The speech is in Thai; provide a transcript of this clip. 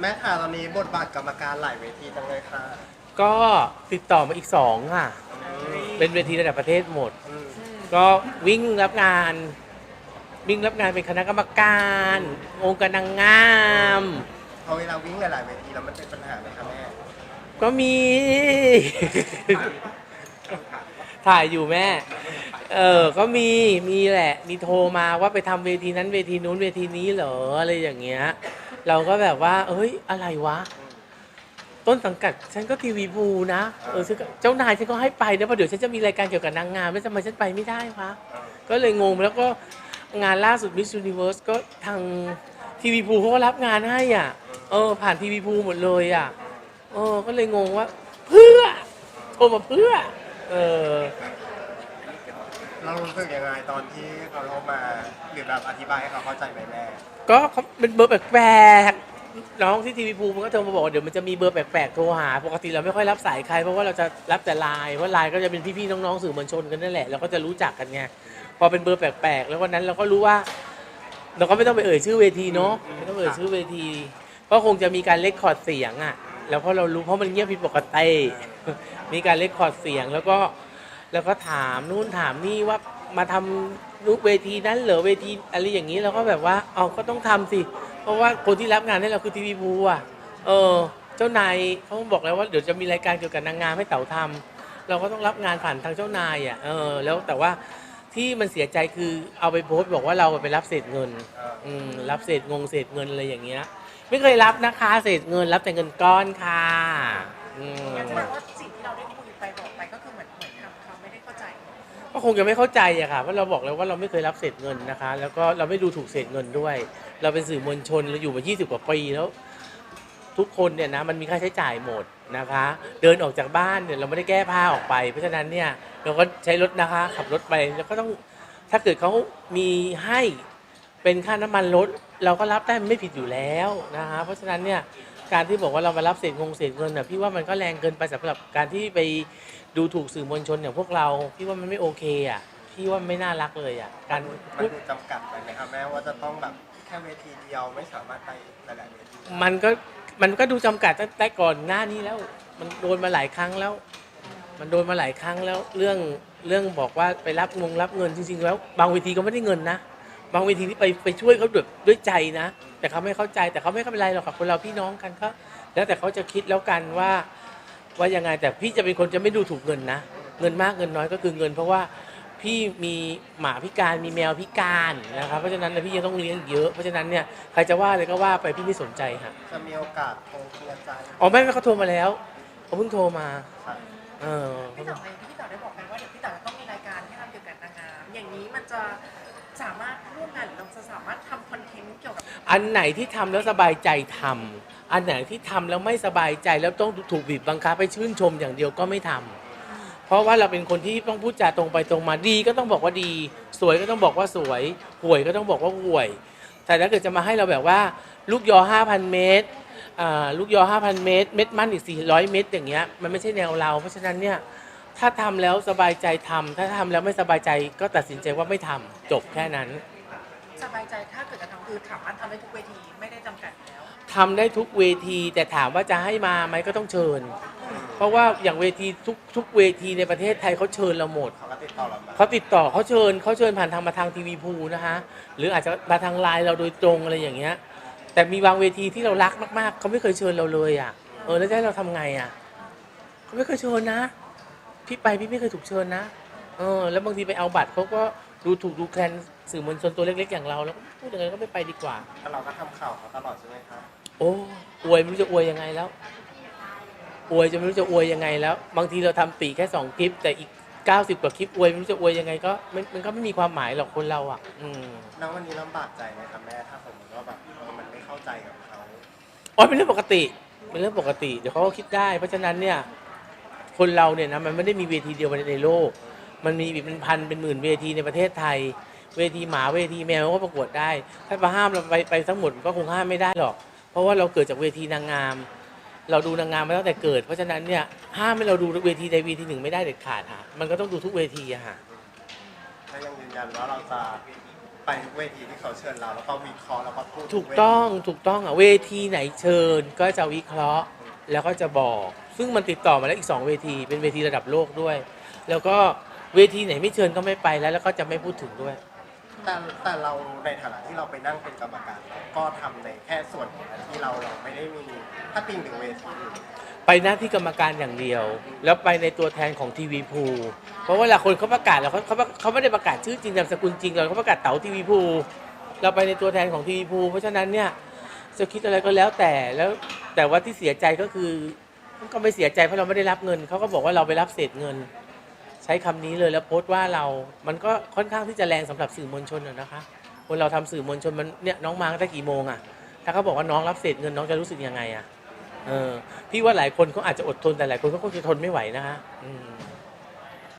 แม่ค่ะตอนนี้บทบาทกรรมการหลายเวทีจังเลยค่ะก็ติดต่อมาอีกสองค่ะ เป็นเวทีระดับประเทศหมดอืมก็วิ่งรับงาน วิ่งรับงานเป็นคณะกรรมการ องค์การนางงาม พอเวลาวิ่งหลายๆเวทีแล้วมันเป็นปัญหาไหมคะแม่ก็มี ถ่ายอยู่แม่ เออ ก็มีมีแหละ มีโทรมาว่าไปทำเวทีนั้นเวทีนู้นเวทีนี้เหรออะไรอย่างเงี้ย เราก็แบบว่า เอ้ย อะไรวะ ต้นสังกัดฉันก็ทีวีภูนะเออฉันก็เจ้านายฉันก็ให้ไปนะเพราะเดี๋ยวฉันจะมีรายการเกี่ยวกับนางงามแล้วทำไมฉันไปไม่ได้วะก็เลยงงแล้วก็งานล่าสุด Miss Universe ก็ทางทีวีภูเขาก็รับงานให้อะ เออ ผ่านทีวีภูหมดเลยอะ เออ ก็เลยงงว่า เพื่อโทรมาเพื่อ เออ เรารู้สึกยังไงตอนที่เขาโทรมาหรือแบบอธิบายให้เขาเข้าใจไหมแม่ก็เขาเป็นเบอร์แปลกๆน้องที่ทีวีภูมันก็โทรมาบอกว่าเดี๋ยวมันจะมีเบอร์แปลกๆโทรหา ปกติเราไม่ค่อยรับสายใครเพราะว่าเราจะรับแต่ไลน์เพราะไลน์ก็จะเป็นพี่ๆน้องๆสื่อมวลชนกันนั่นแหละเราก็จะรู้จักกันไงพอเป็นเบอร์แปลกๆ แล้ววันนั้นเราก็รู้ว่า เราก็ไม่ต้องไปเอ่ยชื่อเวทีเนาะไม่ต้องเอ่ยชื่อเวทีก็คงจะมีการเลคคอร์ดเสียงอะ แล้วเพราะเรารู้เพราะมันเงียบผิดปกติมีการเลคคอร์ดเสียงแล้วก็ แล้วก็ถามนู่นถามนี่ว่ามาทำรูปเวทีนั้นเหรอเวทีอะไรอย่างนี้เราก็แบบว่าเอาก็ต้องทำสิ เพราะว่าคนที่รับงานให้เราคือทีวีภูอะเออเจ้านายเขาบอกแล้วว่าเดี๋ยวจะมีรายการเกี่ยวกับนางงามให้เต๋าทำเราก็ต้องรับงานผ่านทางเจ้านายอะเออแล้วแต่ว่าที่มันเสียใจคือเอาไปโพสต์บอกว่าเราไปรับเศษเงินอืมรับเศษงงเศษเงินอะไรอย่างเงี้ย ไม่เคยรับนะคะเศษเงินรับแต่เงินก้อนค่ะอืม ก็คงจะไม่เข้าใจอะค่ะเพราะเราบอกแล้วว่าเราไม่เคยรับเศษเงินนะคะ แล้วก็เราไม่ดูถูกเศษเงินด้วย เราเป็นสื่อมวลชนเราอยู่มา 20 กว่าปีแล้ว ทุกคนเนี่ยนะมันมีค่าใช้จ่ายหมดนะคะ เดินออกจากบ้านเนี่ยเราไม่ได้แก้ผ้าออกไป เพราะฉะนั้นเนี่ยเราก็ใช้รถนะคะ ขับรถไปแล้วก็ต้องถ้าเกิดเขามีให้เป็นค่าน้ำมันรถเราก็รับได้มันไม่ผิดอยู่แล้วนะคะ เพราะฉะนั้นเนี่ย การที่บอกว่าเรามารับเศษงงเศษเงินน่ะพี่ว่ามันก็แรงเกินไปสำหรับการที่ไปดูถูกสื่อมวลชนอย่างพวกเราพี่ว่ามันไม่โอเคอะพี่ว่ามันไม่น่ารักเลยอะการมันพูดดูจำกัดไปไหมคะแม่ว่าจะต้องแบบแค่เวทีเดียวไม่สามารถไปหลายๆเวทีมันก็มันก็ดูจำกัดตั้งแต่ก่อนหน้านี้แล้ว มันโดนมาหลายครั้งแล้ว มันโดนมาหลายครั้งแล้วเรื่องเรื่องบอกว่าไปรับงงรับเงินจริง ๆ แล้ว บางเวทีก็ไม่ได้เงินนะ บางเวทีที่ไปไปช่วยเขาด้วยด้วยใจนะ แต่เขาไม่เข้าใจแต่เขาไม่เป็นไรหรอกค่ะคนเราพี่น้องกันก็แล้วแต่เขาจะคิดแล้วกันว่าว่ายังไงแต่พี่จะเป็นคนจะไม่ดูถูกเงินนะ เงินมากเงินน้อยก็คือเงิน เพราะว่าพี่มีหมาพิการมีแมวพิการนะครับเพราะฉะนั้นเนยพี่ยังต้องเลี้ยงเยอะเพราะฉะนั้นเนี่ยใครจะว่าอะไรก็ว่าไปพี่ไม่สนใจค่ะจะมีโอกาสโทรเคลียร์ใจอ๋อไม่ไม่เขาโทรมาแล้วเขาเพิ่งโทรมาค่ะเออพี่เต๋อเองที่พี่เต๋อได้บอกไปว่าเดี๋ยวพี่เต๋อจะต้องมีรายการที่ทำเกี่ยวกับนางงามอย่างนี้มันจะ สามารถร่วมงานหรือเราจะสามารถทำคอนเทนต์เกี่ยวกับอันไหนที่ทำแล้วสบายใจทำอันไหนที่ทำแล้วไม่สบายใจแล้วต้องถูกบีบบังคับไปชื่นชมอย่างเดียวก็ไม่ทำเพราะว่าเราเป็นคนที่ต้องพูดจาตรงไปตรงมาดีก็ต้องบอกว่าดี สวยก็ต้องบอกว่าสวยห่วยก็ต้องบอกว่าห่วย แต่ถ้าเกิดจะมาให้เราแบบว่า ลูกยอ 5,000 เมตรอ่าลูกยอ 5,000 เมตร เม็ดมันอีก 400 เมตร อย่างเงี้ยมันไม่ใช่แนวเรา เพราะฉะนั้นเนี่ย ถ้าทำแล้วสบายใจทำถ้าทำแล้วไม่สบายใจก็ตัดสินใจว่าไม่ทำจบแค่นั้น สบายใจถ้าเกิดจะทำคือสามารถทำได้ทุกเวทีไม่ได้จำกัดแล้วทำได้ทุกเวทีแต่ถามว่าจะให้มาไหมก็ต้องเชิญ เพราะว่าอย่างเวทีทุกทุกเวทีในประเทศไทยเขาเชิญเราหมดเขาก็ติดต่อเรามาเขาติดต่อเขาเชิญเขาเชิญผ่านทางมาทางทีวีพูนะคะ หรืออาจจะมาทางไลน์เราโดยตรงอะไรอย่างเงี้ย แต่มีบางเวทีที่เรารักมากๆเขาไม่เคยเชิญเราเลยอะเออแล้วจะให้เราทำไงอะเขาไม่เคยเชิญนะ พี่ไปพี่ไม่เคยถูกเชิญนะเออแล้วบางทีไปเอาบัตรเขาก็ดูถูกดูแคลนสื่อมวลชนตัวเล็กๆอย่างเราแล้วพูดยังไงก็ไม่ไปดีกว่า แต่เราก็ทำข่าวเขาตลอดใช่ไหมคะโอ้อวยไม่รู้จะอวยยังไงแล้วอวยจะไม่รู้จะอวยยังไงแล้ว บางทีเราทำปีแค่สองคลิป แต่อีก 90 กว่าคลิปอวยไม่รู้จะอวยยังไงก็มันมันก็ไม่มีความหมายหรอกคนเราอะ อืม แล้ววันนี้ลำบากใจไหมคะแม่ถ้าสมมติว่าแบบเออมันไม่เข้าใจกับเขา อ๋อเป็นเรื่องปกติ เป็นเรื่องปกติ เดี๋ยวเขาก็คิดได้ เพราะฉะนั้นเนี่ย คนเราเนี่ยนะมันไม่ได้มีเวทีเดียวในโลก มันมีเป็นพันเป็นหมื่นเวทีในประเทศไทย เวทีหมาเวทีแมวก็ประกวดได้ ถ้ามาห้ามเราไปไปทั้งหมดก็คงห้ามไม่ได้หรอก เพราะว่าเราเกิดจากเวทีนางงาม เราดูนางงามมาตั้งแต่เกิด เพราะฉะนั้นเนี่ยห้ามให้เราดูเวทีใดเวทีหนึ่งไม่ได้เด็ดขาดค่ะมันก็ต้องดูทุกเวทีอะค่ะถ้ายังยืนยันว่าเราจะไปทุกเวทีที่เขาเชิญเราแล้วก็วิเคราะห์แล้วก็พูดถูกต้องถูกต้องอะเวทีไหนเชิญก็จะวิเคราะห์แล้วก็จะบอก ซึ่งมันติดต่อมาแล้วอีก 2 เวที เป็นเวทีระดับโลกด้วย แล้วก็เวทีไหนไม่เชิญก็ไม่ไปแล้ว แล้วก็จะไม่พูดถึงด้วย แต่แต่เราในฐานะที่เราไปนั่งเป็นกรรมการเราก็ทำในแค่ส่วนของที่เราเราไม่ได้มีถ้าติงถึงเวทีอื่นไปหน้าที่กรรมการอย่างเดียว แล้วไปในตัวแทนของทีวีพูเพราะเวลาคนเขาประกาศแล้วเขาเขาเขาไม่ได้ประกาศชื่อจริงนามสกุลจริงเราเขาประกาศเต๋าทีวีพูเราไปในตัวแทนของทีวีพูเพราะฉะนั้นเนี่ยจะคิดอะไรก็แล้วแต่แล้วแต่ว่าที่เสียใจก็คือ ก็ไม่เสียใจเพราะเราไม่ได้รับเงินเขาก็บอกว่าเราไปรับเศษเงิน ใช้คำนี้เลยแล้วโพสต์ว่าเรา มันก็ค่อนข้างที่จะแรงสำหรับสื่อมวลชนนะคะคนเราทำสื่อมวลชนมันเนี่ยน้องมาตั้งแต่กี่โมงอะถ้าเขาบอกว่าน้องรับเศษเงินน้องจะรู้สึกยังไงอะเออพี่ว่าหลายคนเขาอาจจะอดทนแต่หลายคนก็คงจะทนไม่ไหวนะคะอืม